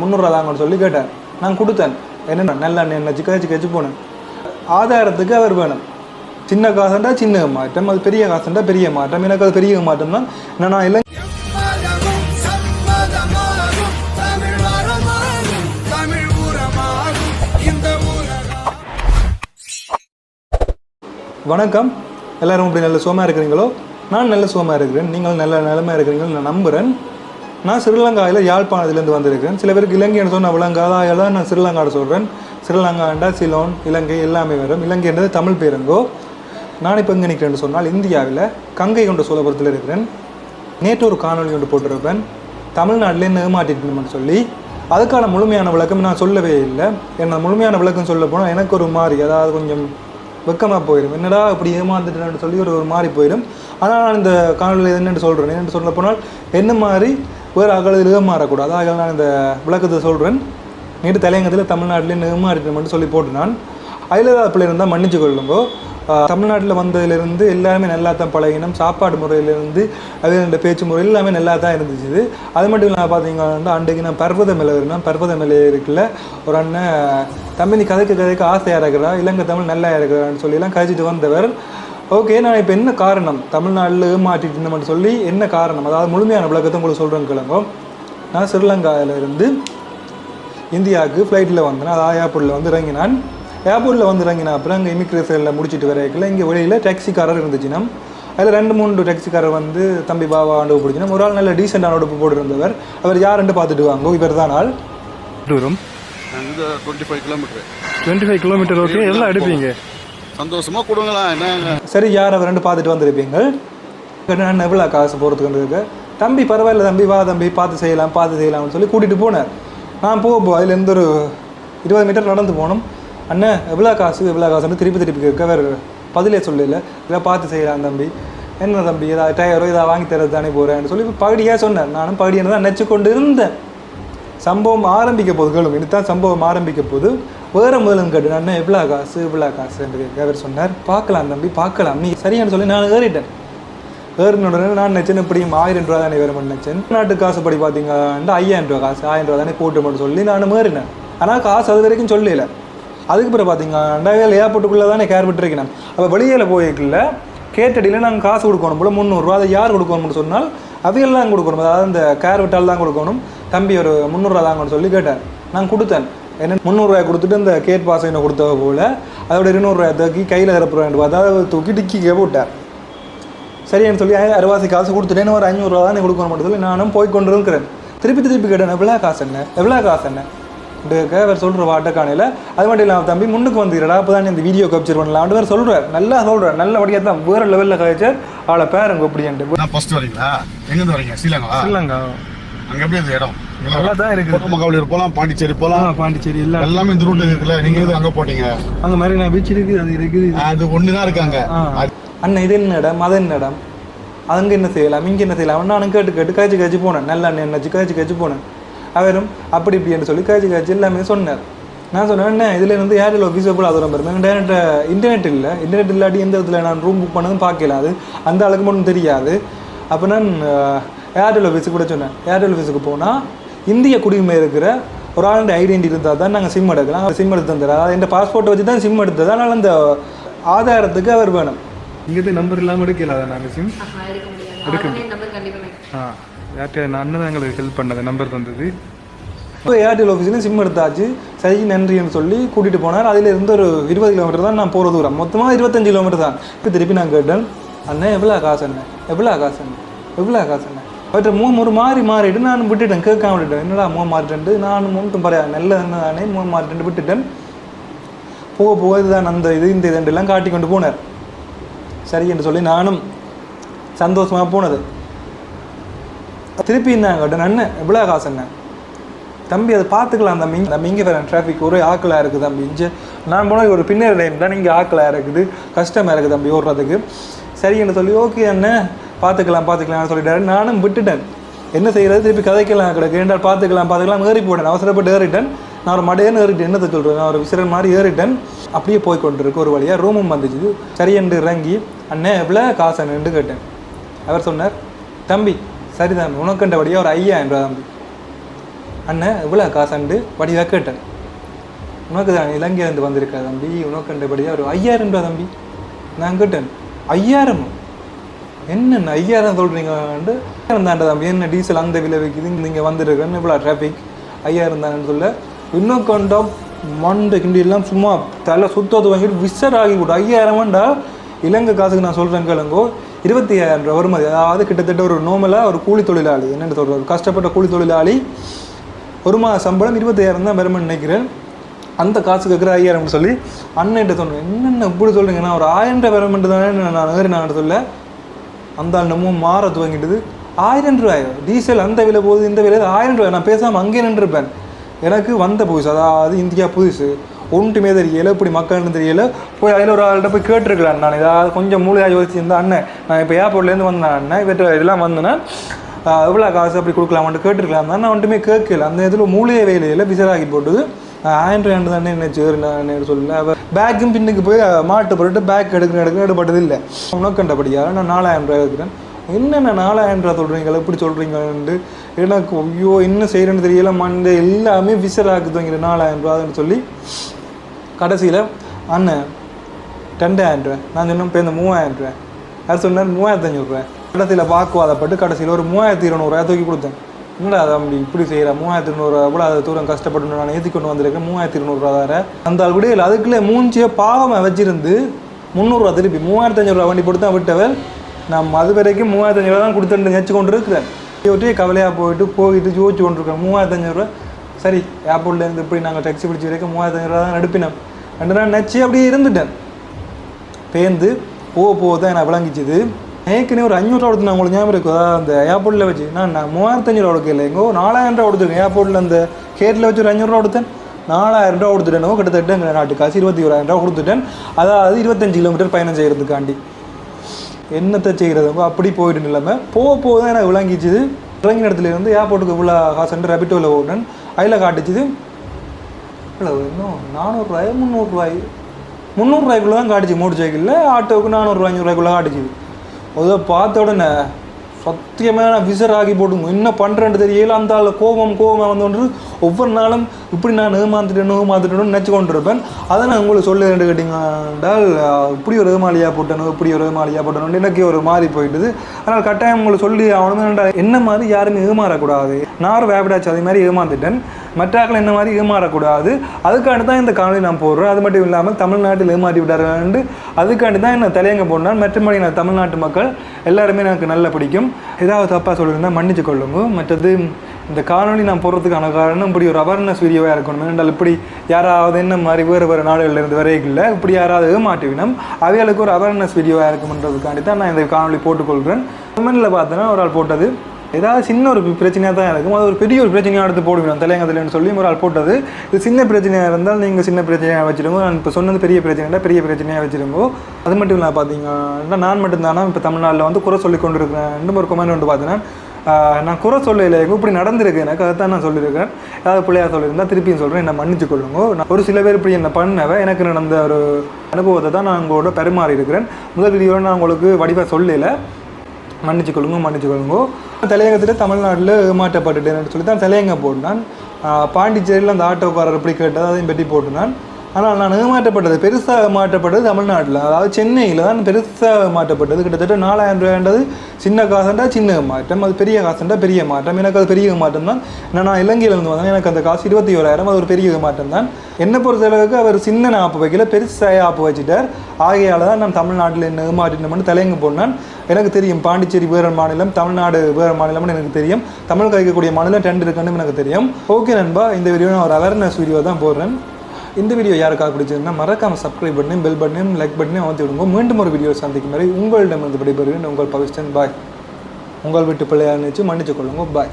முந்நூறுரூவா தாங்கன்னு சொல்லி கேட்டேன். நான் கொடுத்தேன். என்னென்ன நல்ல எண்ணெய் சிக்க வச்சு போனேன் ஆதாரத்துக்கு அவர் வேணும். சின்ன காசுண்டா சின்ன மாற்றம். அது பெரிய காசுண்டா பெரிய மாற்றம். எனக்கு அது பெரிய மாற்றம் தான் நான் இல்லை வணக்கம். எல்லாரும் இப்படி நல்ல சோமா இருக்கிறீங்களோ? நான் நல்ல சோமா இருக்கிறேன். நீங்கள் நல்ல நிலைமையாக இருக்கிறீங்கன்னு நான் நம்புகிறேன் நான் ஸ்ரீலங்காவில் யாழ்ப்பாணத்துலேருந்து வந்திருக்கிறேன். சில பேருக்கு இலங்கைன்னு சொன்ன விளங்கா அதான் நான் ஸ்ரீலங்காவில் சொல்கிறேன் ஸ்ரீலங்காண்டா சிலோன் இலங்கை எல்லாமே வரும். இலங்கைன்றது தமிழ் பேருங்கோ. நான் இப்போ எங்கே நிற்கிறேன்னு சொன்னால் இந்தியாவில் கங்கை கொண்ட சோழபுரத்தில் இருக்கிறேன். நேற்று ஒரு காணொளி ஒன்று போட்டிருப்பேன். தமிழ்நாட்டில் ஏமாற்றிட்டு சொல்லி அதுக்கான முழுமையான விளக்கம் நான் சொல்லவே இல்லை. என்ன முழுமையான விளக்கம் சொல்ல போனால் எனக்கு ஒரு மாதிரி அதாவது கொஞ்சம் வெக்கமாக போயிடும் என்னடா இப்படி ஏமாந்துட்டேன்னு சொல்லி ஒரு ஒரு மாதிரி போயிடும் ஆனால் நான் இந்த காணொலியில் என்னென்னு சொல்கிறேன் என்னென்னு சொல்ல போனால் என்ன மாதிரி வேறு அகலத்தில் மாறக்கூடாது ஆகல நான் இந்த விளக்கத்தை சொல்கிறேன் நேற்று தலையங்கத்தில் தமிழ்நாட்டில் ஏமாறிட்டேன் மட்டும் சொல்லி போட்டு நான் அதில் பிள்ளை இருந்தால் மன்னிச்சு கொள்ளுங்கோ. தமிழ்நாட்டில் வந்ததுலேருந்து எல்லாருமே நல்லா தான் பழகினோம். சாப்பாடு முறையிலேருந்து அதே ரெண்டு பேச்சு முறை எல்லாமே நல்லா தான் இருந்துச்சு. அது மட்டும் இல்லாமல் பார்த்தீங்கன்னா அன்றைக்கு நான் பர்வத மேலே இருந்தேன். பர்வத மேலே இருக்குல்ல ஒரு அண்ணன் தம்பி நீ கதைக்க கதைக்க ஆசையாக இருக்கிறா? இலங்கை தமிழ் நல்லா இருக்கிறான்னு சொல்லிலாம் கழிச்சிட்டு வந்தவர். ஓகே நான் இப்போ என்ன காரணம்? தமிழ்நாட்டில் ஏமாற்றிட்டு மட்டும் சொல்லி என்ன காரணம்? அதாவது முழுமையான விளக்கத்தை உங்களுக்கு சொல்கிறேன் கிளம்பும் நான் ஸ்ரீலங்காவில் இருந்து இந்தியாவுக்கு ஃப்ளைட்டில் வந்தேன். அதாவது ஏர்போர்ட்டில் வந்து இறங்கினான். ஏர்போர்ட்டில் வந்து இறங்கினா அப்புறம் அங்கே இமிக்ரேஷனில் முடிச்சிட்டு வரைக்கல இங்கே வெளியில் டாக்ஸிக்காரர் இருந்துச்சுன்னா அதில் ரெண்டு மூணு டாக்ஸிக்காரர் வந்து தம்பி பாபா ஆண்டு பிடிச்சினா ஒரு ஆள் நல்ல டீசெண்டான உடுப்பு போட்டிருந்தவர். அவர் யாருன்னு பார்த்துட்டு வாங்க. இவர் தான் ஆள். Twenty five kilometre twenty five kilometre okay எல்லாம் எடுப்பீங்க. சந்தோஷமா கொடுங்களா என்னங்க சரி யார் அவர் ரெண்டு பார்த்துட்டு வந்திருப்பீங்க நான் எவ்வளோ காசு போகிறதுக்கு இருக்கு தம்பி பரவாயில்ல தம்பி வா தம்பி பார்த்து செய்யலாம் பார்த்து செய்யலாம்னு சொல்லி கூட்டிகிட்டு போனார். நான் போக போ அதுலேருந்து ஒரு இருபது மீட்டர் நடந்து போனோம். அண்ணன் எவ்வளோ காசு எவ்வளோ காசுன்னு திருப்பி திருப்பி கேட்க வேறு பதிலே சொல்லல. இதை பார்த்து செய்யலாம் தம்பி. என்ன தம்பி ஏதாவது டயரோ இதாக வாங்கி தரது தானே போகிறேன்னு சொல்லி பகுடியாக சொன்னேன். நானும் பகுடியாக தான் நினச்சி கொண்டு இருந்தேன். சம்பவம் ஆரம்பிக்க போது கேளுங்க இதுதான் சம்பவம் ஆரம்பிக்க போது வேற முதலும் கேட்டு நான் எவ்வளோ காசு இவ்வளோ காசு என்று அவர் சொன்னார் பார்க்கலாம் தம்பி பார்க்கலாம் நீ சரியானு சொல்லி நான் ஏறிட்டேன். ஏறினுடனே நான் நினச்சேன் இப்படியும் ஆயிரம் ரூபா தானே வேறு நினச்சேன். நாட்டு காசுப்படி பார்த்தீங்கன்னா ஐயாயிரம் ரூபா காசு ஆயிரம் ரூபா தானே போட்டு மட்டும் சொல்லி நான் ஏறினேன். ஆனால் காசு அது வரைக்கும் சொல்லல. அதுக்கு பிறகு பார்த்தீங்கன்னா ஏர்போர்ட்டுக்குள்ளே தானே கேர் விட்டுருக்கேன் அப்போ வெளியில் போய்க்கல கேட்டடியில் நாங்கள் காசு கொடுக்கணும் போல முந்நூறுரூவா அதை யார் கொடுக்கணும்னு சொன்னால் அவையெல்லாம் கொடுக்கணும். அதாவது அந்த கேர் விட்டால் தான் கொடுக்கணும். தம்பி ஒரு முந்நூறுரூவா தாங்கன்னு சொல்லி கேட்டார். நான் கொடுத்தேன். என்ன முந்நூறுரூவாய் கொடுத்துட்டு இந்த கேட் பாஸ் என்ன கொடுத்தவ போல் அதோட இருநூறுவாய் தூக்கி கையில் இறப்புறேன் பார்த்தா அதை தூக்கி டிக்கி போட்டார். சரின்னு சொல்லி அரைவாசி காசு கொடுத்துட்டேன்னு ஒரு ஐநூறுரூவா தான் கொடுக்கணும் மட்டும் சொல்லி நானும் போய் கொண்டு இருக்கிறேன் திருப்பி திருப்பி கேட்டேன் எவ்வளோ காசு என்ன? எவ்வளோ காசு என்ன? கேட்க அவர் சொல்கிற வாட்டக்கானையில் அது மட்டும் இல்லாமல் தம்பி முன்னுக்கு வந்துடுறா அப்போ தான் இந்த வீடியோ கேப்சர் பண்ணலாம் வேறு சொல்கிறார் நல்லா சொல்கிறார் நல்லபடியாக தான் வேறு லெவலில் கழிச்சார் அவளை பேருங்க இப்படின்ட்டு நான் ஃபர்ஸ்ட் வரீங்களா? எங்கேருந்து வரீங்க? ஸ்ரீலங்கா. இல்லைங்க அங்க எப்படி இந்த இடம்? நல்லா தான் இருக்குது. மகாபலிபுரம் போலாம் பாண்டிச்சேரி போலாம். பாண்டிச்சேரி இல்லை எல்லாமே இந்த ரூட்ல இருக்குல்ல. நீங்க எது அங்க போட்டீங்க? அங்கே மாதிரி நான் பீச் இருக்குது அது இருக்குது அது ஒண்ணு தான் இருக்காங்க. ஆ. அண்ணன் இது என்ன இடம்? அது என்ன இடம்? அங்கே என்ன செய்யலாம்? இங்கே என்ன செய்யலாம்? நானும் கேட்டு கேட்டு காய்ச்சி காய்ச்சி போனேன். நல்ல எண்ணெய் எண்ணெய் காய்ச்சி காய்ச்சி போனேன். அவரும் அப்படி இப்படின்னு சொல்லி காய்ச்சி காய்ச்சி எல்லாமே சொன்னார். நான் சொன்னேன் என்ன இதில் இருந்து ஏர்டெல் ஆஃபீஸை போல? அது ரொம்ப டேரக்ட் இன்டர்நெட் இல்லை. இன்டர்நெட் இல்லாட்டி எந்த இடத்துல நான் ரூம் புக் பண்ணதும் பார்க்கல. அது அந்த அளவுக்கு மட்டும் தெரியாது. அப்போ நான் ஏர்டெல் ஆஃபீஸுக்கு கூட சொன்னேன். ஏர்டெல் ஆஃபீஸுக்கு போனால் இந்திய குடியுரிமை இருக்கிற ஒரு ஆளுடைய ஐடென்டி இருந்தால் தான் நாங்கள் சிம் எடுக்கலாம். சிம் எடுத்து தந்துடுறோம் அதாவது என் பாஸ்போர்ட்டை வச்சு தான் சிம் எடுத்தது. அதனால் அந்த ஆதாரத்துக்கு அவர் வேணும். இங்கே நம்பர் இல்லாமல் எடுக்கல அதை நாங்கள் சிம் எடுக்க ஆ யார்கிட்ட நான் அண்ணன் தான் எங்களுக்கு ஹெல்ப் பண்ணது நம்பர் தந்தது. இப்போ ஏர்டெல் ஆஃபீஸ்லேயும் சிம் எடுத்தாச்சு. சரி நன்றின்னு சொல்லி கூட்டிகிட்டு போனார். அதில் இருந்து ஒரு இருபது கிலோமீட்டர் தான் நான் போகிற தூரம். மொத்தமாக இருபத்தஞ்சு கிலோமீட்டர் தான். இப்போ திருப்பி நான் கேட்டேன் அண்ணன் எவ்வளோ காசு அண்ணன் எவ்வளோ காசு அண்ணன் எவ்வளோ காசு அண்ணன் அவர்கிட்ட மூ ஒரு மாறி மாறிட்டு நான் விட்டுட்டேன் கேட்காம விட்டுட்டேன். என்னடா மூ மாறிட்டு நான் முன்ட்டும் பரையா நல்ல என்ன தானே மாறிட்டு விட்டுட்டேன். போக போக இதுதான் அந்த இது இந்த இதெல்லாம் காட்டி கொண்டு போனார். சரி என்று சொல்லி நானும் சந்தோஷமாக போனது. திருப்பி இருந்தாங்க அண்ணன் எவ்வளோ காசு அண்ணன் தம்பி அதை பார்த்துக்கலாம் தம்பி. நம்ம இங்கே வரேன் டிராஃபிக் ஒரே ஆக்கலாக இருக்குது தம்பி. இங்கே நான் போனால் ஒரு பின்னர் டைம் தான் இங்கே ஆக்கலாக இருக்குது. கஷ்டமாக இருக்குது தம்பி ஓடுறதுக்கு. சரின்னு சொல்லி ஓகே அண்ணன் பார்த்துக்கலாம் பார்த்துக்கலாம்னு சொல்லிட்டாரு. நானும் விட்டுட்டேன். என்ன செய்யறது? திருப்பி கதைக்கலாம் கிடக்கு. என்றால் பார்த்துக்கலாம் பார்த்துக்கலாம். ஏறி போட்டேன் அவசரப்பட்டு ஏறிட்டேன். நான் ஒரு மடையன்னு ஏறிட்டேன். என்னத்தை சொல்கிறேன் நான் ஒரு விசிறன் மாதிரி ஏறிட்டேன். அப்படியே போய் கொண்டிருக்கு. ஒரு வழியாக ரூமும் வந்துச்சு. சரி என்று இறங்கி அண்ணன் எவ்வளோ காசு அண்ணன்ட்டு கேட்டேன். அவர் சொன்னார் தம்பி சரி தம்பி உனக்கண்டபடியாக ஒரு ஐயா ரூபா தம்பி. அண்ணன் எவ்வளோ காசாண்டு வடிவாக கேட்டேன் உனக்கு தான் இலங்கையிலேருந்து வந்திருக்கா தம்பி. உனக்குண்டபடியாக ஒரு ஐயாயிரம் ரூபா தம்பி. நான் கேட்டேன் ஐயாயிரம்? என்னென்ன ஐயாயிரம் சொல்கிறீங்கன்ட்டு ஐயாயிரம் தாண்டா தம்பி என்ன டீசல் அந்த விலை வைக்குது நீங்கள் வந்துருக்கன்னு இவ்வளோ டிராஃபிக் ஐயாயிரம் தான் சொல்ல. இன்னும் கொண்டோம் மண்டை கிண்டி எல்லாம் சும்மா தலை சுத்தத்து வாங்கிட்டு விசர் ஆகி விடும் ஐயாயிரமாண்டா இலங்கை காசுக்கு நான் சொல்கிறேன் கேளுங்கோ. இருபத்தி ஐயாயிரம் ரூபா வருமதி அதாவது கிட்டத்தட்ட ஒரு நோமலாக ஒரு கூலி தொழிலாளி என்னென்னு சொல்கிறது கஷ்டப்பட்ட கூலி தொழிலாளி ஒரு மாத சம்பளம் இருபத்தையாயிரம் தான் வரும்னு நினைக்கிறேன். அந்த காசு கேட்குற ஐயாயிரம்னு சொல்லி அண்ணன்ட்ட சொன்னேன். என்னென்ன இப்படி சொல்கிறீங்க நான் ஒரு ஆயிரம் ரூபாய் வருமெண்ட்டு தானே நான் ஏறி நான் சொல்ல. அந்த அண்ணமும் மாற துவங்கிட்டது ஆயிரம் ரூபாய். டீசல் அந்த விலை போகுது இந்த விலை ஆயிரம் ரூபாய். நான் பேசாமல் அங்கே நின்றுருப்பேன் எனக்கு வந்த புதுசு அதாவது இந்தியா புதுசு. ஒன்றுமே தெரியல இப்படி மக்கள்னு தெரியல. போய் அதில் ஒரு ஆள்கிட்ட போய் கேட்டிருக்கிறேன் நான் ஏதாவது கொஞ்சம் மூலையாக யோசிச்சிருந்தா அண்ணன் நான் இப்போ ஏர்போர்ட்லேருந்து வந்தேன் அண்ணன் இவற்றை இதெல்லாம் வந்தேன்னா எவ்வளோ காசு அப்படி கொடுக்கலாமான்ட்டு கேட்டிருக்கலாம். தான் நான் ஒன்றுமே கேட்கல. அந்த இதில் மூலிகை வேலையில் பிசராகி போட்டது. நான் ஆண்டு தானே என்ன சேரு நான் சொல்லல அவ பேக்கும் பின்னுக்கு போய் மாட்டு போட்டு பேக் எடுக்கணும் எடுக்கணும் எடுப்பட்டது இல்லை. உனக்கண்டபடியாக நான் நாலாயிரம் ரூபாய் எடுக்கிறேன். என்னென்ன நாலாயிரம் ரூபா சொல்கிறீங்க எப்படி சொல்கிறீங்கன்ட்டு எனக்கு ஐயோ என்ன செய்கிறேன்னு தெரியல மண்டே எல்லாமே விசராக்குதுங்கிற நாலாயிரம் ரூபான்னு சொல்லி கடைசியில் அண்ணன் ரெண்டாயிரம் ரூபாய். நான் சொன்னோம் இப்போ இந்த மூவாயிரம் ரூபாய். அது சொன்னார்? மூவாயிரத்தி அஞ்சூறுரூவா கடைசியில் வாக்குவாதப்பட்டு கடைசியில் ஒரு மூவாயிரத்தி இருநூறுவா தூக்கி கொடுத்தேன். என்னடா அதை அப்படி இப்படி செய்கிற மூவாயிரத்தி இருநூறுவா கூட அது தூரம் கஷ்டப்பட்டு நான் ஏற்றி கொண்டு வந்திருக்கேன். மூவாயிரத்தி இருநூறுவா வேறு அந்த ஆள் கூட இல்லை அதுக்குள்ளே மூஞ்சியை பாவமாக வச்சிருந்து முந்நூறுரூவா திருப்பி மூவாயிரத்தி அஞ்சூறுவா வண்டி போட்டு தான் விட்டவர் நான் அது வரைக்கும் மூவாயிரத்தி அஞ்சூறுவா தான் கொடுத்துட்டு நினச்சி கொண்டு இருக்கிறேன் ஒட்டி கவலையாக போயிட்டு போயிட்டு ஜோதிச்சு கொண்டு இருக்கேன் மூவாயிரத்தி அஞ்சூறுவா சரி ஏர்போர்ட்லேருந்து இப்படி நாங்கள் டாக்ஸி பிடிச்சி வரைக்கும் மூவாயிரத்தி அஞ்சூறுவா தான் எடுப்பினோம். ரெண்டு நாள் நச்சு அப்படியே இருந்துட்டேன். பேர்ந்து போக போக தான் எனக்கு விளங்கிச்சுது. ஏற்கனவே ஒரு அஞ்சூறுவா கொடுத்து நான் உங்களுக்கு ஞாபகம் இருக்குதா அந்த ஏர்போர்ட்டில் வச்சு. நான் நான் மூவாயிரத்தஞ்சு ரூபா கொடுக்கல. எங்கோ நாலாயிரம் ரூபா கொடுத்துருக்கேன். ஏர்போர்ட்டில் அந்த கேட்டில் வச்சு ஒரு அஞ்சூறுவா கொடுத்தேன். நாலாயிரம் ரூபா கொடுத்துட்டேனோ. கிட்டத்தட்ட எங்கள் நாட்டு காசு இருபத்தி ஓராயிரம் ரூபா கொடுத்துட்டேன். அதாவது இருபத்தஞ்சு கிலோமீட்டர் பயணம் செய்கிறதுக்காண்டி என்னத்தை செய்கிறதுங்கோ அப்படி போயிட்டு நிலைமை. போக போக தான் எனக்கு விளங்கிச்சுது இறங்கின இடத்துல இருந்து ஏர்போர்ட்டுக்கு உள்ள காசுன்ட்டு ரபிட்டோவில் ஓட்டேன் அதில் காட்டுச்சுது இல்லை இன்னும் நானூறுரூவாய் முந்நூறுரூவாய் முந்நூறுரூவாய்க்குள்ளே தான் காட்டுச்சு. மோட்டர் சைக்கிளில் ஆட்டோவுக்கு நானூறுரூவா அஞ்சூறுரூவாய்க்குள்ளே காட்டுச்சு. அதை பார்த்த உடனே சத்தியமான விசர் ஆகி போட்டுங்க என்ன பண்ணுறேன்னு தெரியல. அந்த கோபம் கோபம் வந்து ஒவ்வொரு நாளும் இப்படி நான் ஏமாந்துட்டேன் ஏமாந்துட்டேன்னு நினச்சி கொண்டு இருப்பேன் அதை நான் உங்களுக்கு சொல்ல வேண்டு கேட்டீங்கன்றால் இப்படி ஒரு ஏமாளியாக போட்டணும் இப்படி ஒரு ஏமாளியாக போட்டணும் எனக்கு ஒரு மாறி போயிட்டுது. ஆனால் கட்டாயம் உங்களுக்கு சொல்லி அவனுமே என்ன மாதிரி யாருமே ஏமாறக்கூடாது. நான் ஒரு அதே மாதிரி ஏமாந்துட்டேன். மற்றாக்கள் என்ன மாதிரி ஏமாறக்கூடாது. அதுக்காண்டி தான் இந்த காணொலி நான் போடுறேன். அது மட்டும் இல்லாமல் தமிழ்நாட்டில் ஏமாற்றி விட்டார்கள் அதுக்காண்டி தான் என்ன தலையங்க போனால் மற்றபடி நான் தமிழ்நாட்டு மக்கள் எல்லாருமே எனக்கு நல்லா பிடிக்கும். ஏதாவது தப்பாக சொல்லியிருந்தால் மன்னிச்சு கொள்ளுங்க. மற்றது இந்த காணொலி நான் போடுறதுக்கான காரணம் இப்படி ஒரு அவேர்னஸ் வீடியோவாக இருக்கணும். என்றால் இப்படி யாராவது என்ன மாதிரி வேறு வேறு நாடுகளில் இருந்து இப்படி யாராவது ஏமாட்டுவினம் அவைகளுக்கு ஒரு அவேர்னஸ் வீடியோவாக இருக்கும்ன்றதுக்காண்டி தான் நான் இந்த காணொலி போட்டுக்கொள்கிறேன். கமெண்டில் பார்த்தோன்னா ஒரு ஆள் போட்டது. ஏதாவது சின்ன ஒரு பிரச்சனையாக தான் இருக்கும். அது ஒரு பெரிய ஒரு பிரச்சனையாக எடுத்து போடுவோம் தலையங்கத்தில்னு சொல்லி ஒரு ஆள் போட்டது. இது சின்ன பிரச்சனையாக இருந்தால் நீங்கள் சின்ன பிரச்சனையாக வச்சுருங்க. நான் இப்போ சொன்னது பெரிய பிரச்சனைனா பெரிய பிரச்சனையாக வச்சுருங்கோ. அது மட்டும் இல்லை பார்த்தீங்கன்னா நான் மட்டும்தானா? இப்போ தமிழ்நாட்டில் வந்து குறை சொல்லி கொண்டு இருக்கிறேன் இன்னும் ஒரு கொமெண்ட் வந்து பார்த்தீங்கன்னா நான் குறை சொல்லல. இப்படி நடந்திருக்கு எனக்கு அதைத்தான் நான் சொல்லியிருக்கேன். ஏதாவது பிள்ளையாக சொல்லியிருந்தால் திருப்பியும் சொல்கிறேன் என்னை மன்னிச்சு கொள்ளுங்க. நான் ஒரு சில பேர் இப்படி என்னை பண்ணவ எனக்கு நடந்த ஒரு அனுபவத்தை தான் நான் உங்களோட பெருமாறி இருக்கிறேன். முதல் வீடியோவில் நான் உங்களுக்கு வடிவாக சொல்லலை. மன்னிச்சு கொள்ளுங்க மன்னிச்சு கொள்ளுங்க. தலையங்கத்தில் தமிழ்நாட்டில் ஏமாற்றப்பட்டுட்டேன்னு சொல்லி தான் தலையங்க போட்டான் பாண்டிச்சேரியில் அந்த ஆட்டோக்காரர் எப்படி கேட்டால் அதையும் பற்றி போட்டுனான் ஆனால் நான் ஏமாற்றப்பட்டது பெருசாக மாற்றப்பட்டது தமிழ்நாட்டில். அதாவது சென்னையில் தான் பெருசாக மாற்றப்பட்டது. கிட்டத்தட்ட நாலாயிரம் ரூபாய்ன்றது சின்ன காசுண்டா சின்ன மாற்றம் அது பெரிய காசுண்டா பெரிய மாற்றம். எனக்கு அது பெரிய மாற்றம் தான். ஏன்னா நான் இலங்கையில் இருந்து வந்தேன். எனக்கு அந்த காசு இருபத்தி ஓராயிரம் அது ஒரு பெரிய மாற்றம் தான். என்னை பொறுத்தளவுக்கு அவர் சின்ன ஆப்பு வைக்கல பெருசாக ஆப்பு வச்சுட்டார். ஆகையால் தான் நான் தமிழ்நாட்டில் என்ன ஏமாற்றினோம்னு தலையங்க போனான். எனக்கு தெரியும் பாண்டிச்சேரி வேறு மாநிலம் தமிழ்நாடு வேறு மாநிலம்னு எனக்கு தெரியும். தமிழ் கழிக்கக்கூடிய மாநிலம் ரெண்டு இருக்குன்னு எனக்கு தெரியும். ஓகே நண்பா இந்த வீடியோ நான் ஒரு அவேர்னஸ் வீடியோ தான் போடுறேன். இந்த வீடியோ யாருக்காக பிடிச்சிருந்தா மறக்காமல் சப்ஸ்கிரைப் பண்ணி பெல் பட்டனையும் லைக் பட்டனையும் அமர்த்தி விடுங்க. மீண்டும் ஒரு வீடியோ சந்திக்கும் வரை உங்களிடமிருந்து விடைபெறுகிறேன். உங்கள் பவிஸ்டன் பாய். உங்கள் வீட்டு பிள்ளையாக நினைச்சு மன்னிச்சு கொள்ளுங்க. பாய்